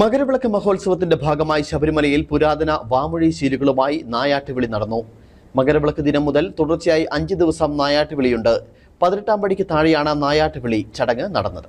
മകരവിളക്ക് മഹോത്സവത്തിന്റെ ഭാഗമായി ശബരിമലയിൽ പുരാതന വാമൊഴി ശീലുകളുമായി നായാട്ടുവിളി നടന്നു. മകരവിളക്ക് ദിനം മുതൽ തുടർച്ചയായി അഞ്ച് ദിവസം നായാട്ടുവിളിയുണ്ട്. പതിനെട്ടാം പടിക്ക് താഴെയാണ് നായാട്ടുവിളി ചടങ്ങ് നടന്നത്.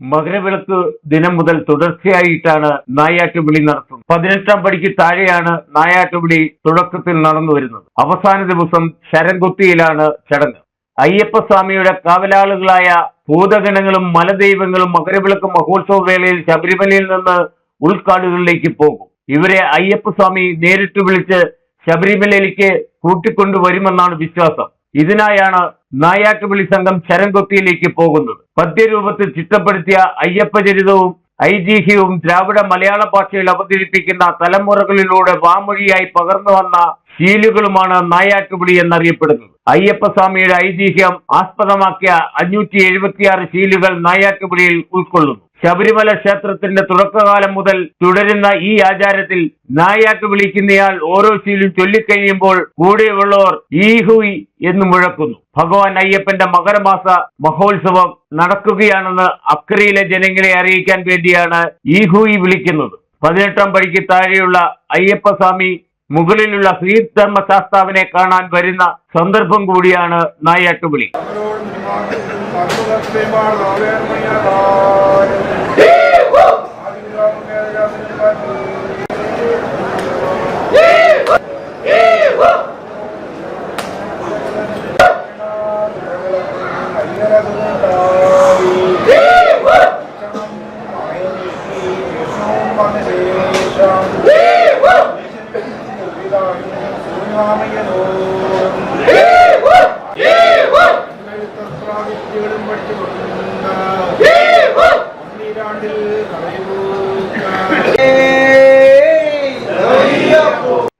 മകരവിളക്ക് ദിനം മുതൽ തുടർച്ചയായിട്ടാണ് നായാട്ടുവിളി നടത്തുന്നത്. പതിനെട്ടാം പടിക്ക് താഴെയാണ് നായാട്ടുവിളി തുടക്കത്തിൽ നടന്നു വരുന്നത് അവസാന ദിവസം ശരംകുത്തിയിലാണ് ചടങ്ങ്. അയ്യപ്പസ്വാമിയുടെ കാവലാളുകളായ ഭൂതഗണങ്ങളും മലദൈവങ്ങളും മകരവിളക്ക് മഹോത്സവ വേളയിൽ ശബരിമലയിൽ നിന്ന് ഉൾക്കാടുകളിലേക്ക് പോകും. ഇവരെ അയ്യപ്പസ്വാമി നേരിട്ട് വിളിച്ച് ശബരിമലയിലേക്ക് കൂട്ടിക്കൊണ്ടുവരുമെന്നാണ് വിശ്വാസം. ഇതിനായാണ് നായാട്ടുവിളി സംഘം ശരംകൊത്തിയിലേക്ക് പോകുന്നത്. പദ്യരൂപത്തിൽ ചിട്ടപ്പെടുത്തിയ അയ്യപ്പചരിതവും ഐതിഹ്യവും ദ്രാവിഡ മലയാള ഭാഷയിൽ അവതരിപ്പിക്കുന്ന തലമുറകളിലൂടെ വാമൊഴിയായി പകർന്നു വന്ന ശീലുകളുമാണ് നായാട്ടുപുളി എന്നറിയപ്പെടുന്നത്. അയ്യപ്പസ്വാമിയുടെ ഐതിഹ്യം ആസ്പദമാക്കിയ അഞ്ഞൂറ്റി എഴുപത്തിയാറ് ശീലുകൾ നായാട്ടുപുളിയിൽ ഉൾക്കൊള്ളുന്നു. ശബരിമല ക്ഷേത്രത്തിന്റെ തുടക്കകാലം മുതൽ തുടരുന്ന ഈ ആചാരത്തിൽ നായാട്ട് വിളിക്കുന്നയാൾ ഓരോ ശീലും ചൊല്ലിക്കഴിയുമ്പോൾ കൂടെയുള്ളവർ ഈഹുയി എന്ന് മുഴക്കുന്നു. ഭഗവാൻ അയ്യപ്പന്റെ മകരമാസ മഹോത്സവം നടക്കുകയാണെന്ന് അക്രയിലെ ജനങ്ങളെ അറിയിക്കാൻ വേണ്ടിയാണ് ഈഹുയി വിളിക്കുന്നത്. പതിനെട്ടാം പടിക്ക് താഴെയുള്ള അയ്യപ്പസ്വാമി മുകളിലുള്ള ശ്രീധർമ്മശാസ്താവിനെ കാണാൻ വരുന്ന സന്ദർഭം കൂടിയാണ് നായാട്ടുവിളി ും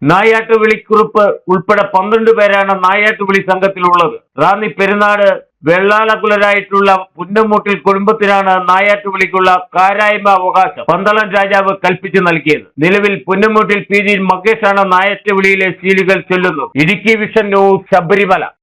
നായാട്ട് വിളിക്കുറിപ്പ് ഉൾപ്പെടെ പന്ത്രണ്ട് പേരാണ് നായാട്ട് വിളി സംഘത്തിലുള്ളത്. റാന്നി പെരുന്നാട് വെള്ളാളകുലരായിട്ടുള്ള പുന്നമൂട്ടിൽ കുടുംബത്തിനാണ് നായാട്ട് വിളിക്കുള്ള കാരായ്മ അവകാശം പന്തളം രാജാവ് കൽപ്പിച്ചു നൽകിയത്. നിലവിൽ പുന്നമൂട്ടിൽ പി ജി മകേഷാണ് നായാട്ട് വിളിയിലെ ശീലുകൾ ചൊല്ലുന്നത് ഇടുക്കി വിഷൻ ന്യൂസ് ശബരിമല.